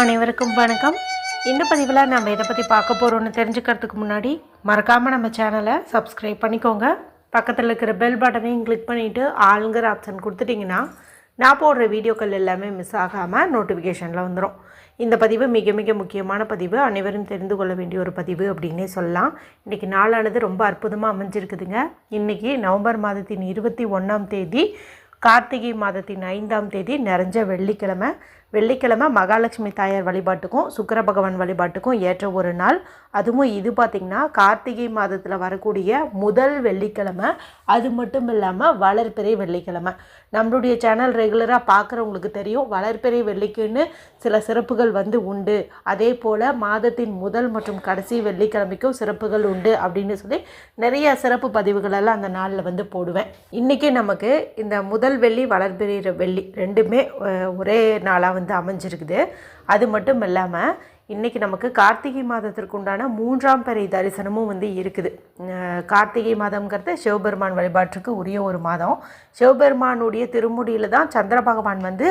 அனைவருக்கும் வணக்கம். இந்த பதிவில் நம்ம எதை பற்றி பார்க்க போகிறோம்னு தெரிஞ்சுக்கிறதுக்கு முன்னாடி மறக்காமல் நம்ம சேனலை சப்ஸ்கிரைப் பண்ணிக்கோங்க. பக்கத்தில் இருக்கிற பெல் பட்டனையும் கிளிக் பண்ணிவிட்டு ஆளுங்கிற ஆப்ஷன் கொடுத்துட்டிங்கன்னா நான் போடுற வீடியோக்கள் எல்லாமே மிஸ் ஆகாமல் நோட்டிஃபிகேஷனில் வந்துடும் இந்த பதிவு மிக மிக முக்கியமான பதிவு. அனைவரும் தெரிந்து கொள்ள வேண்டிய ஒரு பதிவு அப்படின்னே சொல்லலாம். இன்றைக்கி நாளானது ரொம்ப அற்புதமாக அமைஞ்சிருக்குதுங்க. இன்றைக்கி நவம்பர் மாதத்தின் இருபத்தி ஒன்றாம் தேதி கார்த்திகை மாதத்தின் ஐந்தாம் தேதி நிறைஞ்ச வெள்ளிக்கிழமை. வெள்ளிக்கிழமை மகாலட்சுமி தாயார் வழிபாட்டுக்கும் சுக்கர பகவான் வழிபாட்டுக்கும் ஏற்ற ஒரு நாள். அதுவும் இது பார்த்திங்கன்னா கார்த்திகை மாதத்தில் வரக்கூடிய முதல் வெள்ளிக்கிழமை. அது மட்டும் இல்லாமல் வளர்பிறை வெள்ளிக்கிழமை. நம்மளுடைய சேனல் ரெகுலராக பார்க்குறவங்களுக்கு தெரியும் வளர்பிறை வெள்ளிக்குன்னு சில சிறப்புகள் வந்து உண்டு. அதே போல் மாதத்தின் முதல் மற்றும் கடைசி வெள்ளிக்கிழமைக்கும் சிறப்புகள் உண்டு அப்படின்னு சொல்லி நிறைய சிறப்பு பதிவுகளெல்லாம் அந்த நாளில் வந்து போடுவேன். இன்றைக்கி நமக்கு இந்த முதல் வெள்ளி வளர்பிறை வெள்ளி ரெண்டுமே ஒரே நாளாக வந்து அமைஞ்சிருக்குது. அது மட்டும் இல்லாமல் இன்றைக்கி நமக்கு கார்த்திகை மாதத்திற்கு உண்டான மூன்றாம் பெறை தரிசனமும் வந்து இருக்குது. கார்த்திகை மாதம்ங்கிறது சிவபெருமான் வழிபாட்டுக்கு உரிய ஒரு மாதம். சிவபெருமானுடைய திருமுடியில் தான் சந்திர பகவான் வந்து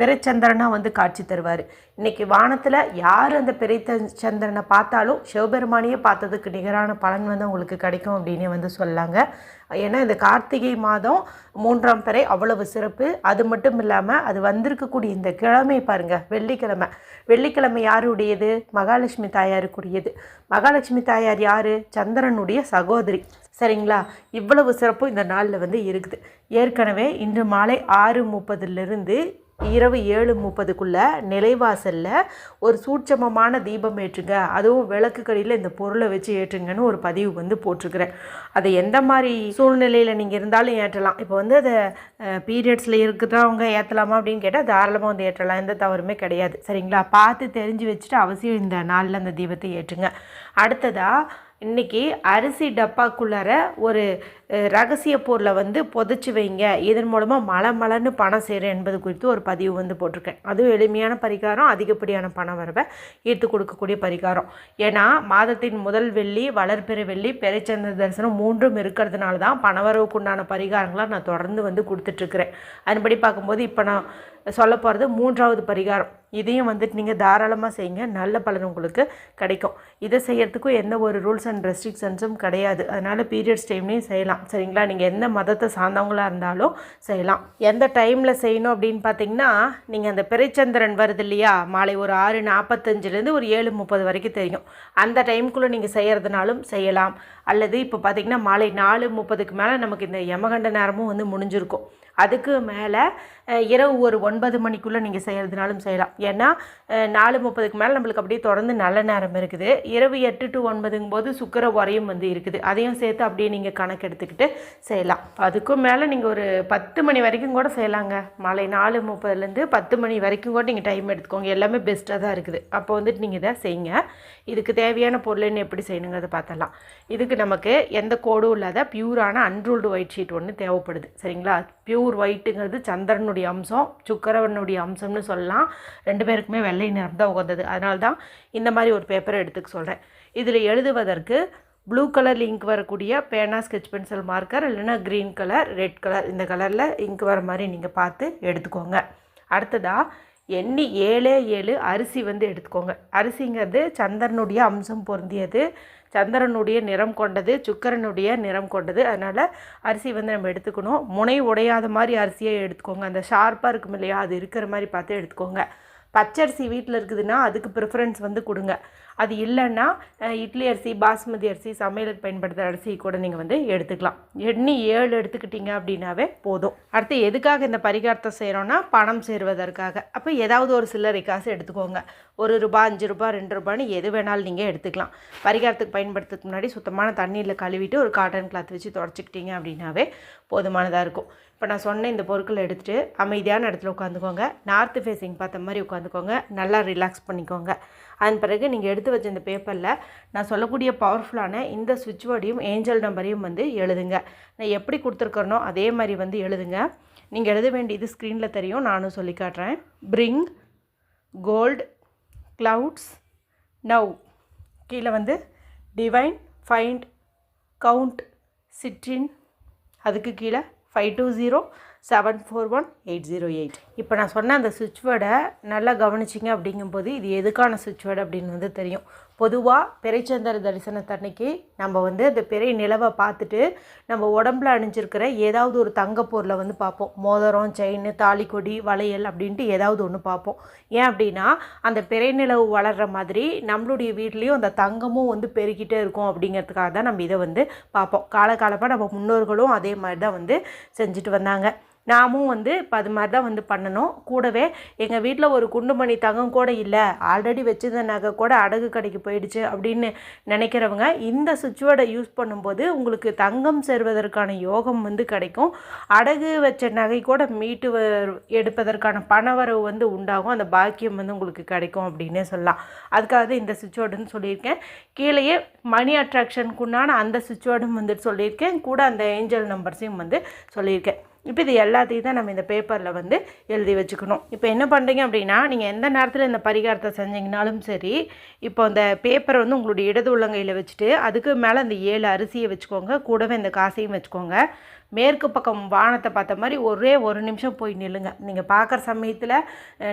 பிறைச்சந்திரனாக வந்து காட்சி தருவார். இன்றைக்கி வானத்தில் யார் அந்த பிறைத்த சந்திரனை பார்த்தாலும் சிவபெருமானையே பார்த்ததுக்கு நிகரான பலன் வந்து உங்களுக்கு கிடைக்கும் அப்படின்னு வந்து சொல்லாங்க. ஏன்னா இந்த கார்த்திகை மாதம் மூன்றாம் பிறை அவ்வளவு சிறப்பு. அது மட்டும் இல்லாமல் அது வந்திருக்கக்கூடிய இந்த கிழமை பாருங்கள் வெள்ளிக்கிழமை. வெள்ளிக்கிழமை யாருடையது? மகாலட்சுமி தாயாருக்குரியது. மகாலட்சுமி தாயார் யார்? சந்திரனுடைய சகோதரி. சரிங்களா? இவ்வளவு சிறப்பு இந்த நாளில் வந்து இருக்குது. ஏற்கனவே இன்று மாலை ஆறு முப்பதுலேருந்து இரவு ஏழு முப்பதுக்குள்ளே நிலைவாசலில் ஒரு சூட்சமமான தீபம் ஏற்றுங்க. அதுவும் விளக்குக்கடியில் இந்த பொருளை வச்சு ஏற்றுங்கன்னு ஒரு பதிவு வந்து போட்டிருக்கிறேன். அதை எந்த மாதிரி சூழ்நிலையில் நீங்கள் இருந்தாலும் ஏற்றலாம். இப்போ வந்து அதை பீரியட்ஸில் இருக்கிறவங்க ஏற்றலாமா அப்படின்னு கேட்டால் தாராளமாக வந்து ஏற்றலாம். எந்த தவறுமே கிடையாது. சரிங்களா? பார்த்து தெரிஞ்சு வச்சுட்டு அவசியம் இந்த நாளில் அந்த தீபத்தை ஏற்றுங்க. அடுத்ததாக இன்றைக்கி அரிசி டப்பாக்குள்ளார ஒரு ரகசிய பொருளை வந்து புதைச்சி வைங்க. இதன் மூலமாக மழை மலைன்னு பணம் செய்கிறேன் என்பது குறித்து ஒரு பதிவு வந்து போட்டிருக்கேன். அதுவும் எளிமையான பரிகாரம் அதிகப்படியான பண வரவை ஈர்த்து கொடுக்கக்கூடிய பரிகாரம். ஏன்னா மாதத்தின் முதல் வெள்ளி வளர்பிறை வெள்ளி பெருச்சந்திர தரிசனம் மூன்றும் இருக்கிறதுனால தான் பணவரவுக்கு உண்டான பரிகாரங்களை நான் தொடர்ந்து வந்து கொடுத்துட்ருக்குறேன் அதன்படி பார்க்கும்போது இப்போ நான் சொல்ல போகிறது மூன்றாவது பரிகாரம். இதையும் வந்துட்டு நீங்கள் தாராளமாக செய்யுங்க. நல்ல பலன் உங்களுக்கு கிடைக்கும். இதை செய்கிறதுக்கும் எந்த ஒரு ரூல்ஸ் அண்ட் ரெஸ்ட்ரிக்ஷன்ஸும் கிடையாது. அதனால் பீரியட்ஸ் டைம்லேயும் செய்யலாம். சரிங்களா? நீங்கள் எந்த மதத்தை சார்ந்தவங்களாக இருந்தாலும் செய்யலாம். எந்த டைமில் செய்யணும் அப்படின்னு பார்த்தீங்கன்னா நீங்கள் அந்த பிறைச்சந்திரன் வருது இல்லையா? மாலை ஒரு ஆறு நாற்பத்தஞ்சிலேருந்து ஒரு ஏழு முப்பது வரைக்கும் தெரியும். அந்த டைமுக்குள்ளே நீங்கள் செய்கிறதுனாலும் செய்யலாம். அல்லது இப்போ பார்த்தீங்கன்னா மாலை நாலு முப்பதுக்கு மேலே நமக்கு இந்த யமகண்ட நேரமும் வந்து முடிஞ்சிருக்கும். அதுக்கு மேலே இரவு ஒரு ஒன்பது மணிக்குள்ளே நீங்கள் செய்கிறதுனாலும் செய்யலாம். ஏன்னா நாலு முப்பதுக்கு மேலே நம்மளுக்கு அப்படியே தொடர்ந்து நல்ல நேரம் இருக்குது. இரவு எட்டு டு ஒன்பதுங்கும் போது சுக்கர உரையும் வந்து இருக்குது. அதையும் சேர்த்து அப்படியே நீங்கள் கணக்கு எடுத்துக்கிட்டு செய்யலாம். அதுக்கும் மேலே நீங்கள் ஒரு பத்து மணி வரைக்கும் கூட செய்யலாங்க. மாலை நாலு முப்பதுலேருந்து பத்து மணி வரைக்கும் கூட நீங்கள் டைம் எடுத்துக்கோங்க. எல்லாமே பெஸ்ட்டாக தான் இருக்குது. அப்போ வந்துட்டு நீங்கள் இதை செய்யுங்க. இதுக்கு தேவையான பொருள்னு எப்படி செய்யணுங்கிறத பார்த்தலாம் இதுக்கு நமக்கு எந்த கோடும் இல்லாத பியூரான அன்ரூல்டு ஒயிட் ஷீட் ஒன்று தேவைப்படுது. சரிங்களா? பியூர் ஒயிட்டுங்கிறது சந்திரனுடைய அம்சம் சுக்கரவனுடைய அம்சம்னு சொல்லலாம். ரெண்டு பேருக்குமே வெள்ளை நிறம் தான் உகந்தது. அதனால தான் இந்த மாதிரி ஒரு பேப்பரை எடுத்துக்க சொல்கிறேன் இதில் எழுதுவதற்கு ப்ளூ கலர் இங்க் வரக்கூடிய பேனா ஸ்கெச் பென்சில் மார்க்கர் இல்லைன்னா க்ரீன் கலர் ரெட் கலர் இந்த கலரில் இங்க் வர மாதிரி நீங்கள் பார்த்து எடுத்துக்கோங்க. அடுத்ததாக எண்ணி ஏழே ஏழு அரிசி வந்து எடுத்துக்கோங்க. அரிசிங்கிறது சந்திரனுடைய அம்சம் பொருந்தியது. சந்திரனுடைய நிறம் கொண்டது சுக்கரனுடைய நிறம் கொண்டது. அதனால் அரிசி வந்து நம்ம எடுத்துக்கணும். முனை உடையாத மாதிரி அரிசியை எடுத்துக்கோங்க. அந்த ஷார்ப்பாக இருக்கும் இல்லையா? அது இருக்கிற மாதிரி பார்த்து எடுத்துக்கோங்க. பச்சரிசி வீட்டில் இருக்குதுன்னா அதுக்கு ப்ரிஃபரன்ஸ் வந்து கொடுங்க. அது இல்லைன்னா இட்லி அரிசி பாஸ்மதி அரிசி சமையலுக்கு பயன்படுத்துகிற அரிசி கூட நீங்கள் வந்து எடுத்துக்கலாம். எண்ணி ஏழு எடுத்துக்கிட்டீங்க அப்படின்னாவே போதும். அடுத்து எதுக்காக இந்த பரிகாரத்தை செய்கிறோன்னா பணம் சேருவதற்காக. அப்போ ஏதாவது ஒரு சில்லறை காசு எடுத்துக்கோங்க. ஒரு ரூபா அஞ்சு ரூபா ரெண்டு ரூபான்னு எது வேணாலும் நீங்கள் எடுத்துக்கலாம். பரிகாரத்துக்கு பயன்படுத்துறதுக்கு முன்னாடி சுத்தமான தண்ணியில் கழுவிட்டு ஒரு காட்டன் கிளாத் வச்சு தொடச்சிக்கிட்டீங்க அப்படின்னாவே போதுமானதாக இருக்கும். இப்போ நான் சொன்ன இந்த பொருட்களை எடுத்துகிட்டு அமைதியான இடத்துல உட்காந்துக்கோங்க. நார்த்து ஃபேஸிங் பார்த்த மாதிரி உட்காந்துக்கோங்க. நல்லா ரிலாக்ஸ் பண்ணிக்கோங்க. அதன் பிறகு நீங்கள் எடுத்து வச்ச இந்த பேப்பரில் நான் சொல்லக்கூடிய பவர்ஃபுல்லான இந்த சுவிட்ச் வேர்டையும் ஏஞ்சல் நம்பரையும் வந்து எழுதுங்க. நான் எப்படி கொடுத்துருக்கறனோ அதே மாதிரி வந்து எழுதுங்க. நீங்கள் எழுத வேண்டியது ஸ்க்ரீனில் தெரியும் நானும் சொல்லி காட்டுறேன். பிரிங் கோல்ட் க்ளவுட்ஸ் நவ் கீழே வந்து டிவைன் ஃபைண்ட் கவுண்ட் சிட்ரின் அதுக்கு கீழே five two zero seven four one eight zero eight இப்போ நான் சொன்ன அந்த சுவிட்ச் வேர்டை நல்லா கவனிச்சிங்க அப்படிங்கும்போது இது எதுக்கான சுவிட்ச் வேர்டு அப்படின்னு வந்து தெரியும். பொதுவாக பிறைச்சந்திர தரிசனத்தன்னைக்கு நம்ம வந்து அந்த பிறை நிலவை பார்த்துட்டு நம்ம உடம்புல அணிஞ்சிருக்கிற ஏதாவது ஒரு தங்க பொருளை வந்து பார்ப்போம். மோதிரம் செயின் தாலிக்கொடி வளையல் அப்படின்ட்டு ஏதாவது ஒன்று பார்ப்போம். ஏன் அப்படின்னா அந்த பிறை நிலவு வளர்கிற மாதிரி நம்மளுடைய வீட்லேயும் அந்த தங்கமும் வந்து பெருகிட்டே இருக்கும் அப்படிங்கிறதுக்காக தான் நம்ம இதை வந்து பார்ப்போம். காலகாலமாக நம்ம முன்னோர்களும் அதே மாதிரி தான் வந்து செஞ்சுட்டு வந்தாங்க. நாமும் வந்து இப்போ அது மாதிரி தான் வந்து பண்ணணும். கூடவே எங்கள் வீட்டில் ஒரு குண்டுமணி தங்கம் கூட இல்லை. ஆல்ரெடி வச்சிருந்த நகை கூட அடகு கடைக்கு போயிடுச்சு அப்படின்னு நினைக்கிறவங்க இந்த சுவிட்சுவேர்டை யூஸ் பண்ணும்போது உங்களுக்கு தங்கம் சேர்வதற்கான யோகம் வந்து கிடைக்கும். அடகு வச்ச நகை கூட மீட்டு வ- எடுப்பதற்கான பணவரவு வந்து உண்டாகும். அந்த பாக்கியம் வந்து உங்களுக்கு கிடைக்கும் அப்படின்னே சொல்லலாம். அதுக்காக தான் இந்த சுவிட்சுவேர்டுன்னு சொல்லியிருக்கேன். கீழேயே மணி அட்ராக்ஷனுக்குண்டான அந்த சுவிட்சுவேர்டும் வந்துட்டு சொல்லியிருக்கேன். கூட அந்த ஏஞ்சல் நம்பர்ஸையும் வந்து சொல்லியிருக்கேன். இப்போ இது எல்லாத்தையும் தான் நம்ம இந்த பேப்பரில் வந்து எழுதி வச்சுக்கணும். இப்போ என்ன பண்ணுறீங்க அப்படின்னா நீங்கள் எந்த நேரத்தில் இந்த பரிகாரத்தை செஞ்சீங்கனாலும் சரி இப்போ இந்த பேப்பரை வந்து உங்களுடைய இடது உள்ளங்கையில் வச்சுட்டு அதுக்கு மேலே அந்த ஏழு அரிசியை வச்சுக்கோங்க. கூடவே இந்த காசையும் வச்சுக்கோங்க. மேற்கு பக்கம் வானத்தை பார்த்த மாதிரி ஒரே ஒரு நிமிஷம் போய் நில்லுங்க. நீங்கள் பார்க்குற சமயத்தில்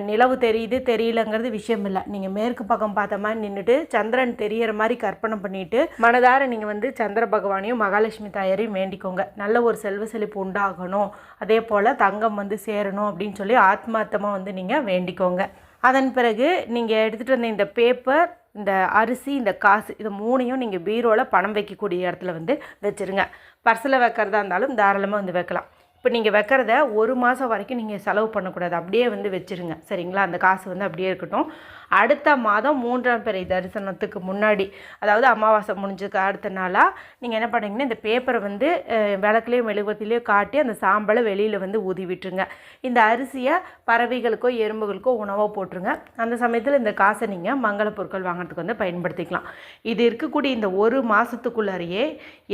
நிலவு தெரியுது தெரியலங்கிறது விஷயம் இல்லை. நீங்கள் மேற்கு பக்கம் பார்த்த மாதிரி நின்றுட்டு சந்திரன் தெரியற மாதிரி கற்பனை பண்ணிட்டு மனதார நீங்கள் வந்து சந்திர பகவானையும் மகாலட்சுமி தாயாரையும் வேண்டிக்கோங்க. நல்ல ஒரு செல்வ செழிப்பு உண்டாகணும். அதே போல் தங்கம் வந்து சேரணும் அப்படின்னு சொல்லி ஆத்மார்த்தமாக வந்து நீங்கள் வேண்டிக்கோங்க. அதன் பிறகு நீங்கள் எடுத்துகிட்டு வந்த இந்த பேப்பர் இந்த அரிசி இந்த காசு இது மூணையும் நீங்கள் பீரோவில் பணம் வைக்கக்கூடிய இடத்துல வந்து வச்சுருங்க. பர்சில் வைக்கிறதா இருந்தாலும் தாராளமாக வந்து வைக்கலாம். இப்போ நீங்கள் வைக்கிறத ஒரு மாதம் வரைக்கும் நீங்கள் செலவு பண்ணக்கூடாது. அப்படியே வந்து வச்சுருங்க. சரிங்களா? அந்த காசு வந்து அப்படியே இருக்கட்டும். அடுத்த மாதம் மூன்றாம் பிறை தரிசனத்துக்கு முன்னாடி அதாவது அமாவாசை முடிஞ்சதுக்கு அடுத்த நாளாக நீங்கள் என்ன பண்ணுறீங்கன்னா இந்த பேப்பரை வந்து விளக்குலேயோ மெழுகுவத்திலையோ காட்டி அந்த சாம்பலை வெளியில் வந்து ஊதி விட்டுருங்க. இந்த அரிசியை பறவைகளுக்கோ எறும்புகளுக்கோ உணவாக போட்டுருங்க. அந்த சமயத்தில் இந்த காசை நீங்கள் மங்கள பொருட்கள் வாங்குறதுக்கு வந்து பயன்படுத்திக்கலாம். இது இருக்கக்கூடிய இந்த ஒரு மாதத்துக்குள்ளாரையே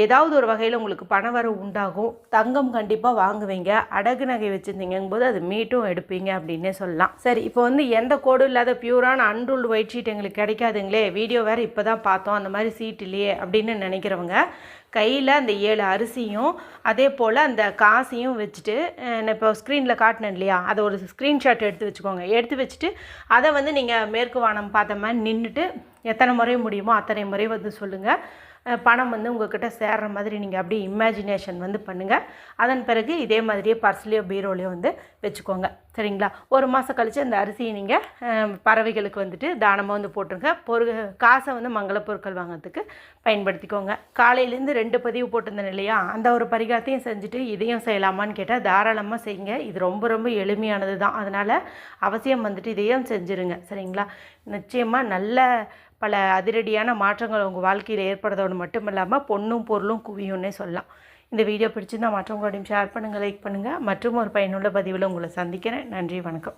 ஏதாவது ஒரு வகையில் உங்களுக்கு பணவரவு உண்டாகும். தங்கம் கண்டிப்பாக வாங்குவீங்க. அடகு நகை வச்சுருந்தீங்கும் போது அது மீட்டும் எடுப்பீங்க அப்படின்னே சொல்லலாம். சரி இப்போ வந்து எந்த கோடும் இல்லாத பியூரான அன்ரூல்டு ஒயிட் ஷீட் எங்களுக்கு கிடைக்காதுங்களே வீடியோ வேறு இப்போ தான் பார்த்தோம் அந்த மாதிரி சீட் இல்லையே அப்படின்னு நினைக்கிறவங்க கையில் அந்த ஏழு அரிசியும் அதே போல் அந்த காசையும் வச்சுட்டு நான் இப்போ ஸ்க்ரீனில் காட்டினேன் இல்லையா அதை ஒரு ஸ்க்ரீன்ஷாட் எடுத்து வச்சுக்கோங்க. எடுத்து வச்சுட்டு அதை வந்து நீங்கள் மேற்கு வானம் பார்த்த மாதிரி நின்றுட்டு எத்தனை முறை முடியுமோ அத்தனை முறை வந்து சொல்லுங்கள் பணம் வந்து உங்கள்கிட்ட சேர்ற மாதிரி நீங்கள் அப்படியே இமேஜினேஷன் வந்து பண்ணுங்கள் அதன் பிறகு இதே மாதிரியே பர்ஸ்லேயோ பீரோலையோ வந்து வச்சுக்கோங்க. சரிங்களா? ஒரு மாதம் கழித்து அந்த அரிசியை நீங்கள் பறவைகளுக்கு வந்துட்டு தானமாக வந்து போட்டுருங்க. பொரு காசை வந்து மங்கள பொருட்கள் வாங்குறதுக்கு பயன்படுத்திக்கோங்க. காலையிலேருந்து ரெண்டு பதிவு போட்டிருந்தேன் இல்லையா அந்த ஒரு பரிகாரத்தையும் செஞ்சுட்டு இதையும் செய்யலாமான்னு கேட்டால் தாராளமாக செய்யுங்க. இது ரொம்ப ரொம்ப எளிமையானது தான் அதனால் அவசியம் வந்துட்டு இதையும் செஞ்சுருங்க. சரிங்களா? நிச்சயமாக நல்ல பல அதிரடியான மாற்றங்கள் உங்கள் வாழ்க்கையில் ஏற்படுறதோடு மட்டும் இல்லாமல் பொண்ணும் பொருளும் குவியும்னே சொல்லலாம். இந்த வீடியோ பிடிச்சிருந்தா மற்றவங்களோடையும் ஷேர் பண்ணுங்கள் லைக் பண்ணுங்கள் மற்றும் ஒரு பயனுள்ள பதிவில் உங்களை சந்திக்கிறேன். நன்றி வணக்கம்.